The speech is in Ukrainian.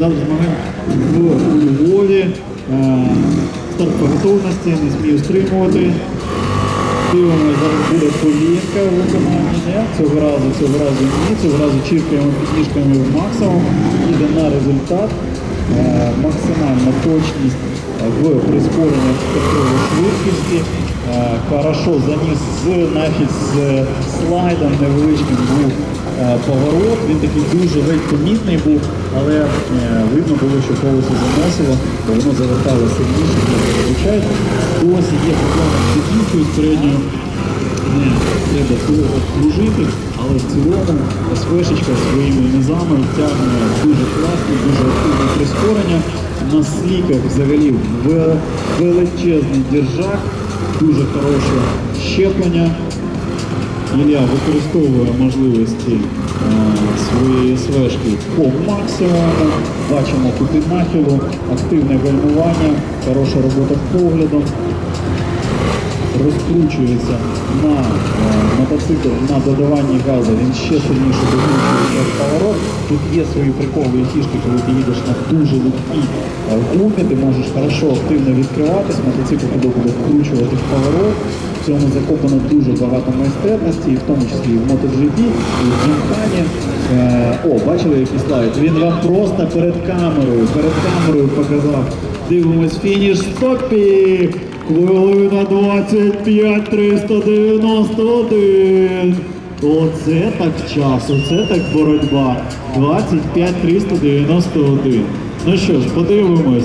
В Львові. Е, Старт по готовності, не змію стримувати. Дивимося, зараз буде колінка в виконанні. Цього разу, цього разу ні. Цього разу чіркаємо підніжками в максимум. Іде на результат. Е, Максимальна точність в прискоренні стартової швидкості. Хорошо заніс з нафіг з слайдом невеличким був поворот. Він такий дуже ледь помітний був, але е, видно було, що колесо заносило, бо воно завертало сильніше, ніж зазвичай. Ось є проблема з піднімкою з передньою. Не треба довго служити, але в цілому СВшечка своїми низами тягне дуже класно, дуже активне прискорення. На сліках взагалі величезний держак, дуже хороше щеплення. Ілля використовує можливості е, своєї СВшки по максимуму. Бачимо кути нахилу, активне гальмування, хороша робота з поглядом. Розкручується на е, мотоцикл на додаванні газу, він ще сильніше докручується в поворот. Тут є свої приколи фішки, коли ти їдеш на дуже легкій е, гумі, ти можеш хорошо активно відкриватись, мотоцикл туди буде вкручувати в поворот. В цьому закопано дуже багато майстерності, в тому числі і в MotoGP, і в Джимхані. Е, О, бачили який слайд? Він вам просто перед камерою, перед камерою показав. Дивимось фініш стопік! Хвилина 25 391. Оце так час, оце так боротьба. 25 391. Ну що ж, подивимось.